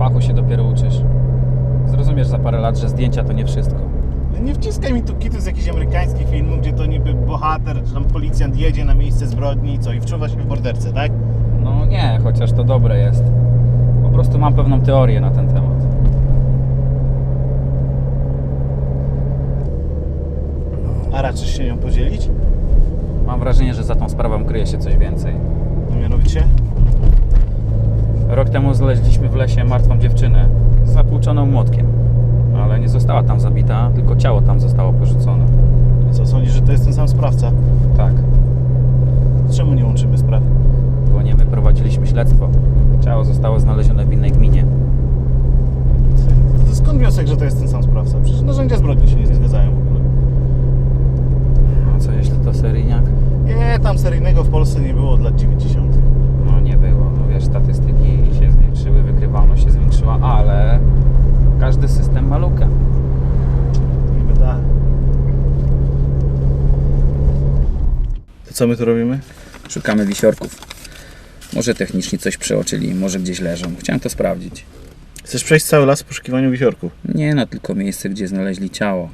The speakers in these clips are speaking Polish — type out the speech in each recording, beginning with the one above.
fachu się dopiero uczysz. Zrozumiesz za parę lat, że zdjęcia to nie wszystko. Nie wciskaj mi tu kitów z jakichś amerykańskich filmów, gdzie to niby bohater czy tam policjant jedzie na miejsce zbrodni i co, i wczuwa się w mordercę, tak? No nie, chociaż to dobre jest. Po prostu mam pewną teorię na ten temat. A raczysz się nią podzielić? Mam wrażenie, że za tą sprawą kryje się coś więcej. No mianowicie? Rok temu znaleźliśmy w lesie martwą dziewczynę, zapłuczoną młotkiem. Ale nie została tam zabita, tylko ciało tam zostało porzucone. Co, sądzisz, że to jest ten sam sprawca? Tak, Czemu nie łączymy spraw? bo nie my prowadziliśmy śledztwo. Ciało zostało znalezione w innej gminie. To skąd wniosek, że to jest ten sam sprawca? Przecież narzędzia zbrodni się nie zgadzają w ogóle. A co jeśli to seryjniak? Nie, tam seryjnego w Polsce nie było od lat 90. No nie było. No wiesz, statystyki wykrywalność się zwiększyła, ale każdy system ma lukę. Niby tak. To co my tu robimy? Szukamy wisiorków. Może techniczni coś przeoczyli, może gdzieś leżą. Chciałem to sprawdzić. Chcesz przejść cały las w poszukiwaniu wisiorków? Nie no, tylko miejsce, gdzie znaleźli ciało.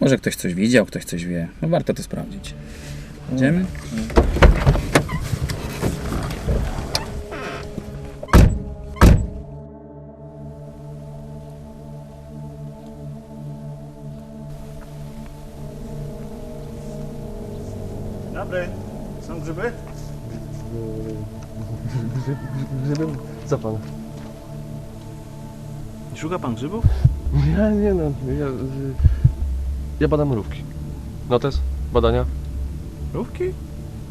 Może ktoś coś widział, ktoś coś wie. No warto to sprawdzić. Idziemy? Dobry. Grzyby? Grzybem? Co pan? Szuka pan grzybów? Ja nie no, ja, ja badam mrówki. Notes? Badania? Mrówki?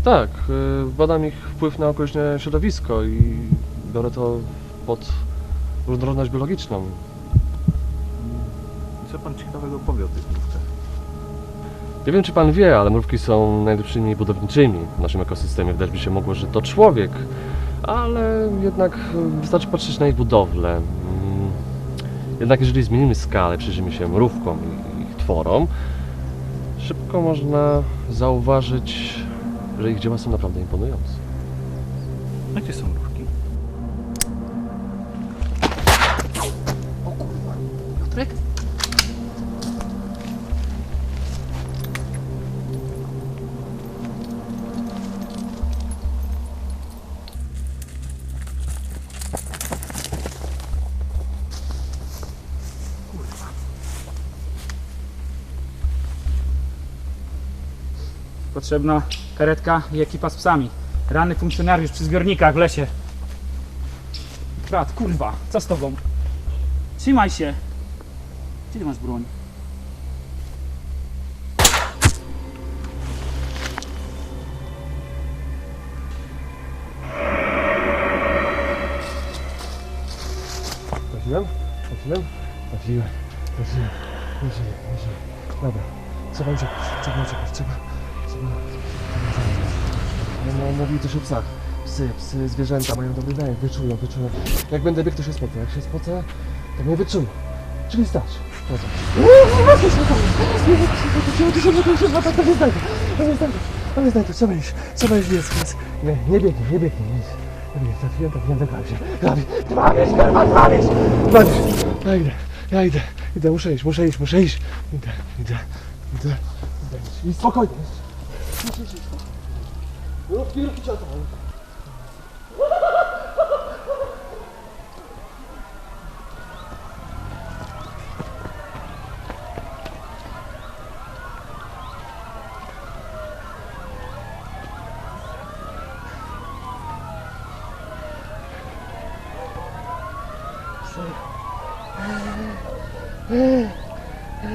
Tak, y, badam ich wpływ na okoliczne środowisko i biorę to pod różnorodność biologiczną. I co pan ciekawego powie o tych mrówkach? Nie wiem czy pan wie, ale mrówki są najlepszymi budowniczymi w naszym ekosystemie. Wydać by się mogło, że to człowiek, ale jednak wystarczy patrzeć na ich budowlę. Mm, Jednak jeżeli zmienimy skalę, przyjrzymy się mrówkom i ich tworom, szybko można zauważyć, że ich dzieła są naprawdę imponujące. A gdzie są mrówki? Potrzebna karetka i ekipa z psami. Ranny funkcjonariusz przy zbiornikach w lesie. Brat, kurwa, co z tobą? Trzymaj się. Gdzie ty masz broń? Trafiłem? Trafiłem? Trafiłem. Trafiłem. Nie żyję. Dobra. Trzeba uciekać, trzeba uciekać, trzeba... No, no, mówi też o psach. Psy, psy, zwierzęta mają dobry dźwięk, wyczują, wyczują. Jak będę biegł, to się spocę. Jak się spocę, to mnie wyczują. Czyli stać. Chodzę. To nie znajdę, trzeba iść, trzeba iść biec, biec. Nie, nie biegnij, nie biegnij, idź. Nie biegnij, trafiłem, trafiłem się. Trafię, trafię się, kurwa. Trafię się. Ja idę, ja idę, idę, muszę iść, muszę iść, muszę iść. Idę, idę, idę, idę. I spokojnie. 이렇게 이렇게 쳐서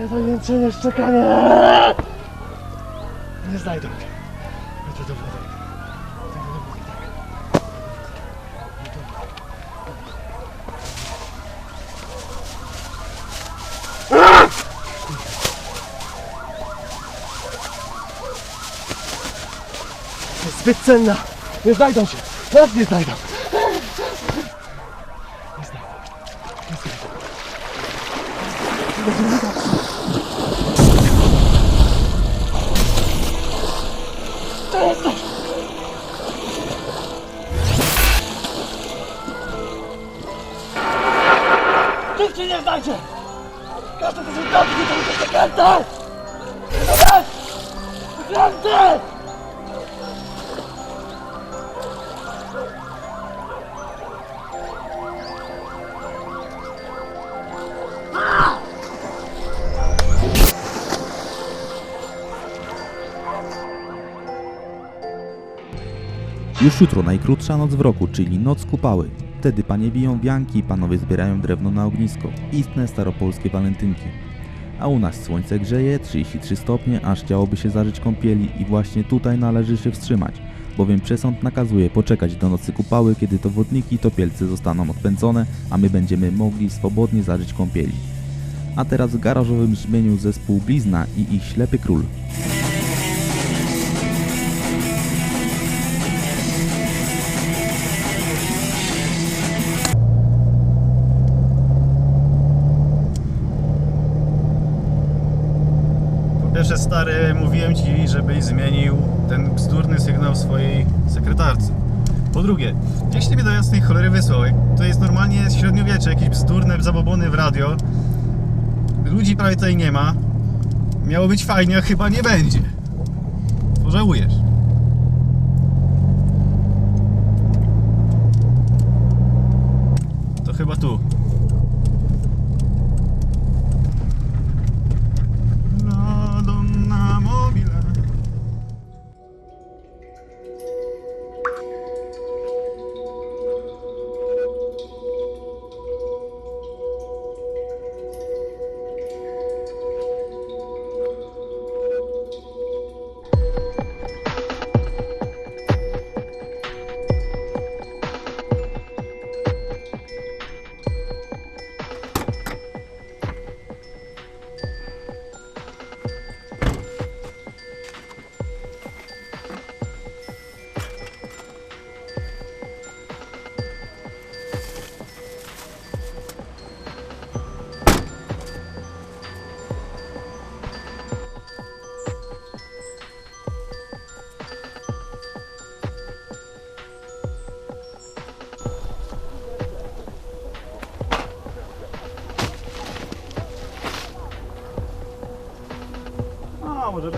살림치는 시작하네 Nie znajdą mnie. Wody. Idę do wody, tak. Zbyt cenna. Nie znajdą się. Nas. Nie znajdą. Nikt ci nie znajdzie! Każdy to są domki, to przeklęte! Rozumiesz? Przeklęte! Już jutro najkrótsza noc w roku, czyli noc kupały. Wtedy panie biją wianki, panowie zbierają drewno na ognisko. Istne staropolskie walentynki. A u nas słońce grzeje, 33 stopnie, aż chciałoby się zażyć kąpieli i właśnie tutaj należy się wstrzymać, bowiem przesąd nakazuje poczekać do nocy kupały, kiedy to wodniki i topielce zostaną odpędzone, a my będziemy mogli swobodnie zażyć kąpieli. A teraz w garażowym brzmieniu zespół Blizna i ich Ślepy Król. Stary, mówiłem ci, żebyś zmienił ten bzdurny sygnał swojej sekretarce. Po drugie, jeśli mnie do jasnej cholery wysłał, to jest normalnie średniowiecze, jakieś bzdurne zabobony w radio. Ludzi prawie tutaj nie ma. Miało być fajnie, a chyba nie będzie. Pożałujesz. To chyba tu. A, może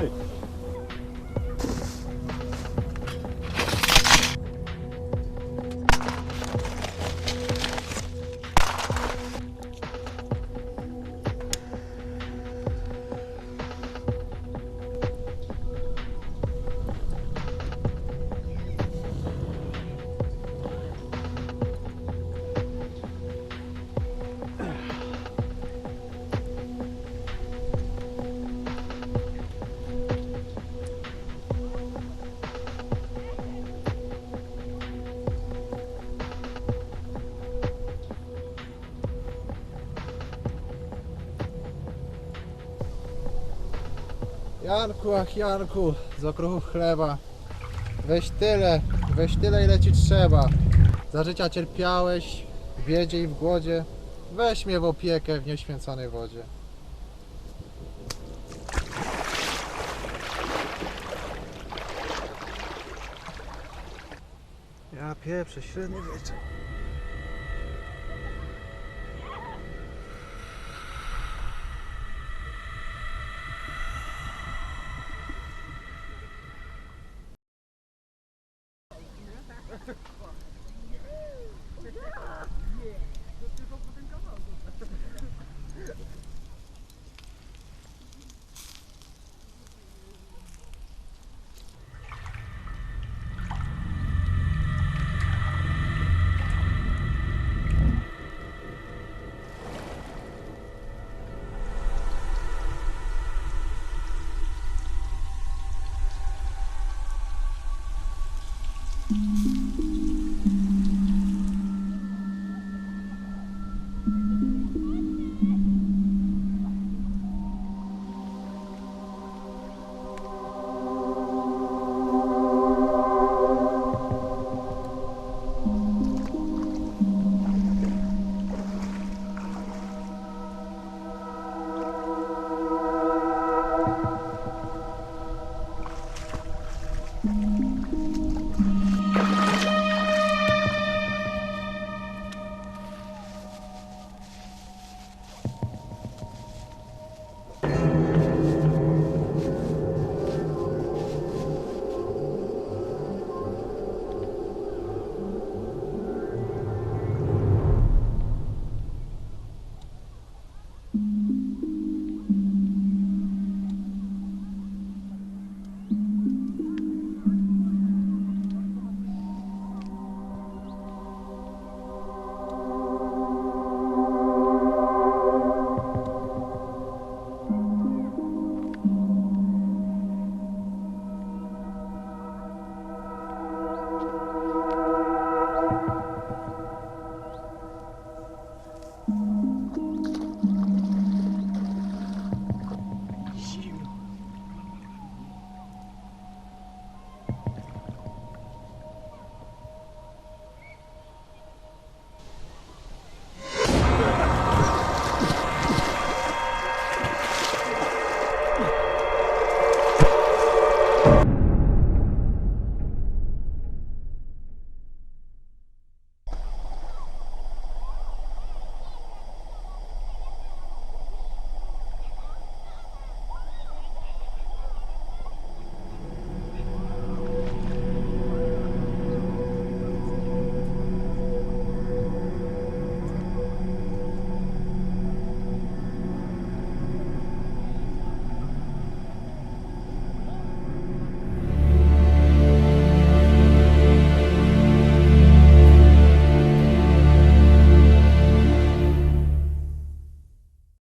Janku, ach Janku, z okruchu chleba. Weź tyle, weź tyle ile ci trzeba. Za życia cierpiałeś, w biedzie i w głodzie. Weź mnie w opiekę w nieświęconej wodzie. Ja pieprzę, średnie wieczór. Mm-hmm.